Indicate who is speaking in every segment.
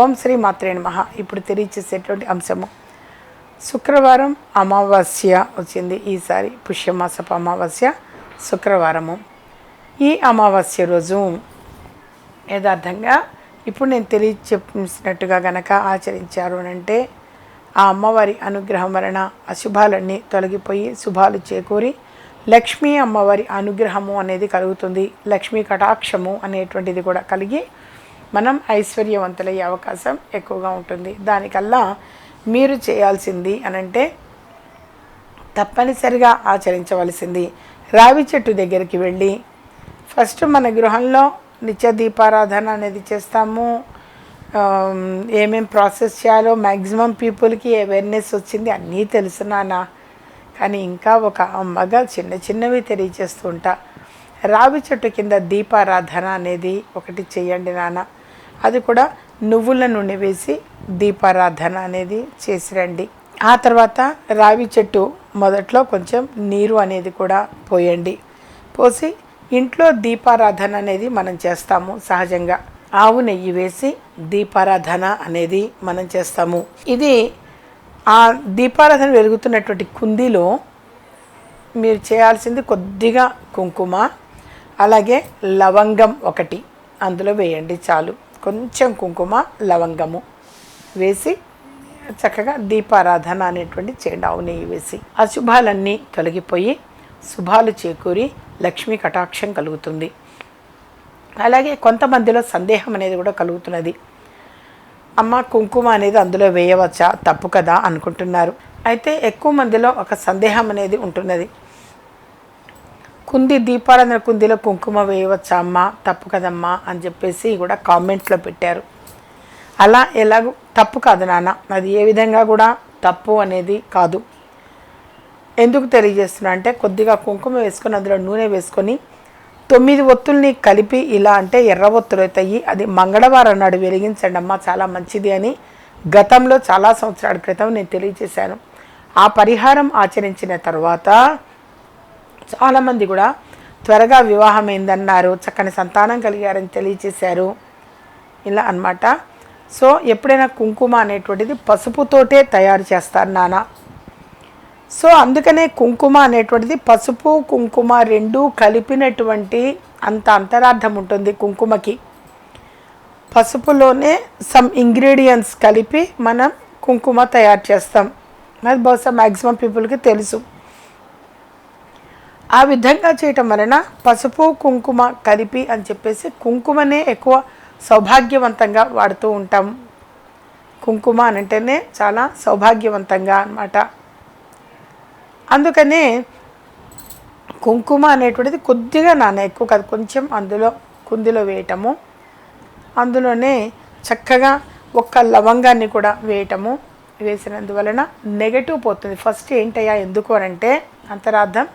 Speaker 1: ఓం శ్రీ మాత్రే నమ. ఇప్పుడు తెలియచేసేటువంటి అంశము. శుక్రవారం అమావాస్య వచ్చింది. ఈసారి పుష్యమాసపు అమావాస్య శుక్రవారము. ఈ అమావాస్య రోజు యథార్థంగా ఇప్పుడు నేను తెలియ గనక ఆచరించారు అంటే ఆ అమ్మవారి అనుగ్రహం వలన అశుభాలన్నీ తొలగిపోయి శుభాలు చేకూరి లక్ష్మీ అమ్మవారి అనుగ్రహము అనేది కలుగుతుంది. లక్ష్మీ కటాక్షము అనేటువంటిది కూడా కలిగి మనం ఐశ్వర్యవంతులయ్యే అవకాశం ఎక్కువగా ఉంటుంది. దానికల్లా మీరు చేయాల్సింది అనంటే తప్పనిసరిగా ఆచరించవలసింది. రావి చెట్టు దగ్గరికి వెళ్ళి ఫస్ట్ మన గృహంలో నిత్య దీపారాధన అనేది చేస్తాము. ఏమేం ప్రాసెస్ చేయాలో మ్యాక్సిమం పీపుల్కి అవేర్నెస్ వచ్చింది అన్నీ తెలుసు కానీ ఇంకా ఒక అమ్మగా చిన్న చిన్నవి తెలియచేస్తూ ఉంటా. రావి చెట్టు కింద దీపారాధన అనేది ఒకటి చేయండి నాన్న. అది కూడా నువ్వుల నూనె వేసి దీపారాధన అనేది చేసి రండి ఆ తర్వాత రావి చెట్టు మొదట్లో కొంచెం నీరు అనేది కూడా పోయండి. పోసి ఇంట్లో దీపారాధన అనేది మనం చేస్తాము సహజంగా. ఆవు నెయ్యి వేసి దీపారాధన అనేది మనం చేస్తాము. ఇది ఆ దీపారాధన వెలుగుతున్నటువంటి కుందీలో మీరు చేయాల్సింది కొద్దిగా కుంకుమ అలాగే లవంగం ఒకటి అందులో వేయండి చాలు. కొంచెం కుంకుమ లవంగము వేసి చక్కగా దీపారాధన అనేటువంటి చేయండి ఆవు నెయ్యి వేసి. అశుభాలన్నీ తొలగిపోయి శుభాలు చేకూరి లక్ష్మీ కటాక్షం కలుగుతుంది. అలాగే కొంతమందిలో సందేహం అనేది కూడా కలుగుతున్నది. అమ్మ కుంకుమ అనేది అందులో వేయవచ్చా? తప్పు కదా అనుకుంటున్నారు. అయితే ఎక్కువ మందిలో ఒక సందేహం అనేది ఉంటున్నది. కుంది దీపాలందర కుందిలో కుంకుమ వేయవచ్చా అమ్మా? తప్పు కదమ్మా? అని చెప్పేసి కూడా కామెంట్లో పెట్టారు. అలా ఎలాగో తప్పు కాదు నాన్న. అది ఏ విధంగా కూడా తప్పు అనేది కాదు. ఎందుకు తెలియజేస్తున్నా అంటే కొద్దిగా కుంకుమ వేసుకొని అందులో నూనె వేసుకొని తొమ్మిది ఒత్తుల్ని కలిపి ఇలా అంటే ఎర్ర ఒత్తులు అవుతాయి. అది మంగళవారం నాడు వెలిగించండి అమ్మ చాలా మంచిది అని గతంలో చాలా సంవత్సరాల క్రితం నేను తెలియజేశాను. ఆ పరిహారం ఆచరించిన తర్వాత చాలామంది కూడా త్వరగా వివాహమైందన్నారు చక్కని సంతానం కలిగారని తెలియచేశారు. ఇలా అన్నమాట. సో ఎప్పుడైనా కుంకుమ అనేటువంటిది పసుపుతోటే తయారు చేస్తారు నాన్న. సో అందుకనే కుంకుమ అనేటువంటిది పసుపు కుంకుమ రెండు కలిపినటువంటి అంత అంతరార్థం ఉంటుంది కుంకుమకి. పసుపులోనే సమ్ ఇంగ్రీడియంట్స్ కలిపి మనం కుంకుమ తయారు చేస్తాం. అది బహుశా మ్యాక్సిమం పీపుల్కి తెలుసు. ఆ విధంగా చేయటం వలన పసుపు కుంకుమ కలిపి అని చెప్పేసి కుంకుమనే ఎక్కువ సౌభాగ్యవంతంగా వాడుతూ ఉంటాం. కుంకుమ అని అంటేనే చాలా సౌభాగ్యవంతంగా అనమాట అందుకనే కుంకుమ అనేటువంటిది కొద్దిగా నాన్న ఎక్కువ కాదు కొంచెం అందులో కుందిలో వేయటము అందులోనే చక్కగా ఒక్క లవంగాన్ని కూడా వేయటము వేసినందువలన నెగటివ్ పోతుంది. ఫస్ట్ ఏంటయ్యా ఎందుకు అని అంటే అంతరార్థం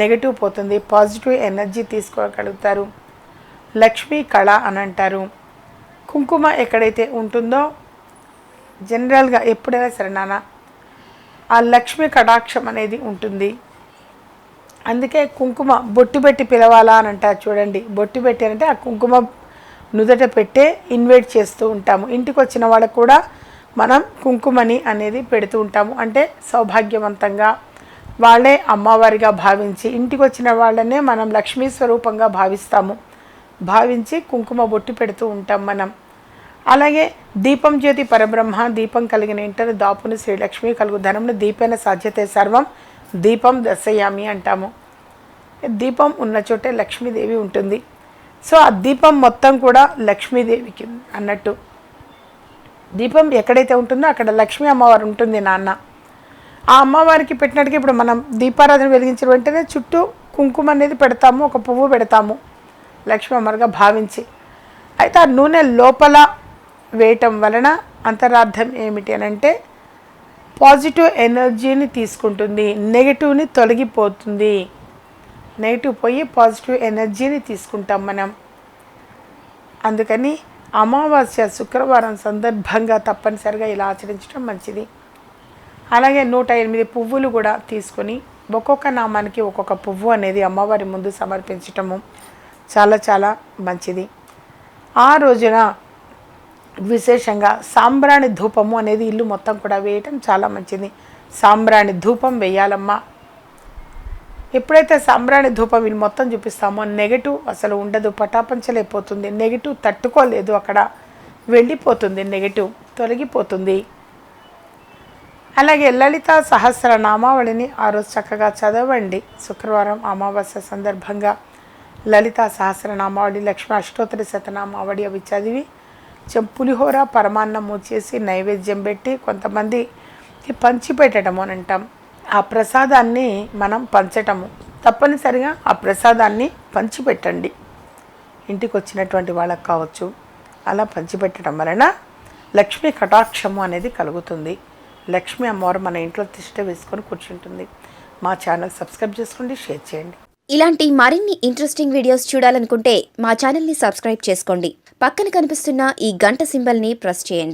Speaker 1: నెగటివ్ పోతుంది పాజిటివ్ ఎనర్జీ తీసుకోగలుగుతారు. లక్ష్మీ కళ అని అంటారు. కుంకుమ ఎక్కడైతే ఉంటుందో జనరల్గా ఎప్పుడైనా సరే నాన్న ఆ లక్ష్మీ కటాక్షం అనేది ఉంటుంది. అందుకే కుంకుమ బొట్టు పెట్టి పిలవాలా అని అంటారు చూడండి. బొట్టు పెట్టి అంటే ఆ కుంకుమ నుదట పెట్టే ఇన్వైట్ చేస్తూ ఉంటాము. ఇంటికి వచ్చిన వాళ్ళకు కూడా మనం కుంకుమని అనేది పెడుతూ ఉంటాము. అంటే సౌభాగ్యవంతంగా వాళ్ళే అమ్మవారిగా భావించి ఇంటికి వచ్చిన వాళ్ళనే మనం లక్ష్మీ స్వరూపంగా భావిస్తాము. భావించి కుంకుమ బొట్టు పెడుతూ ఉంటాం మనం. అలాగే దీపం జ్యోతి పరబ్రహ్మ దీపం కలిగిన ఇంటర్ దాపుని శ్రీలక్ష్మి కలుగు ధనమును దీపేన సాధ్యతే సర్వం దీపం దశయామి అంటాము. దీపం ఉన్న చోటే లక్ష్మీదేవి ఉంటుంది. సో ఆ దీపం మొత్తం కూడా లక్ష్మీదేవికి అన్నట్టు. దీపం ఎక్కడైతే ఉంటుందో అక్కడ లక్ష్మీ అమ్మవారు ఉంటుంది నాన్న. ఆ అమ్మవారికి పెట్టినట్టుగా ఇప్పుడు మనం దీపారాధన వెలిగించిన వెంటనే చుట్టూ కుంకుమ అనేది పెడతాము ఒక పువ్వు పెడతాము లక్ష్మీ భావించి. అయితే ఆ నూనె లోపల వేయటం వలన అంతరార్థం ఏమిటి అని అంటే పాజిటివ్ ఎనర్జీని తీసుకుంటుంది నెగిటివ్ని తొలగిపోతుంది. నెగిటివ్ పోయి పాజిటివ్ ఎనర్జీని తీసుకుంటాం మనం. అందుకని అమావాస్య శుక్రవారం సందర్భంగా తప్పనిసరిగా ఇలా ఆచరించడం మంచిది. అలాగే నూట ఎనిమిది పువ్వులు కూడా తీసుకొని ఒక్కొక్క నామానికి ఒక్కొక్క పువ్వు అనేది అమ్మవారి ముందు సమర్పించటము చాలా చాలా మంచిది. ఆ రోజున విశేషంగా సాంబ్రాణి ధూపము అనేది ఇల్లు మొత్తం కూడా వేయటం చాలా మంచిది. సాంబ్రాణి ధూపం వేయాలమ్మా. ఎప్పుడైతే సాంబ్రాణి ధూపం ఇల్లు మొత్తం చూపిస్తామో నెగటివ్ అసలు ఉండదు పటాపంచలైపోతుంది నెగటివ్ తట్టుకోలేదు అక్కడ. వెళ్ళిపోతుంది నెగటివ్ తొలగిపోతుంది. అలాగే లలిత సహస్ర నామావళిని ఆ రోజు చక్కగా చదవండి. శుక్రవారం అమావాస్య సందర్భంగా లలిత సహస్ర నామావళి లక్ష్మీ అష్టోత్తర శతనామావళి అవి చదివి కొంచెం పులిహోర పరమాన్నము చేసి నైవేద్యం పెట్టి కొంతమందికి పంచిపెట్టడము అని అంటాం. ఆ ప్రసాదాన్ని మనం పంచటము. తప్పనిసరిగా ఆ ప్రసాదాన్ని పంచిపెట్టండి. ఇంటికి వచ్చినటువంటి వాళ్ళకి కావచ్చు. అలా పంచిపెట్టడం వలన లక్ష్మీ కటాక్షము అనేది కలుగుతుంది. లక్ష్మి అమ్మవారు మన ఇంట్లో తిష్ట వేసుకొని కూర్చుంటుంది. మా ఛానల్ సబ్స్క్రైబ్ చేసుకోండి షేర్ చేయండి.
Speaker 2: ఇలాంటి మరిన్ని ఇంట్రెస్టింగ్ వీడియోస్ చూడాలనుకుంటే మా ఛానల్ని సబ్స్క్రైబ్ చేసుకోండి. పక్కన కనిపిస్తున్న ఈ గంట సింబల్ని ప్రెస్ చేయండి.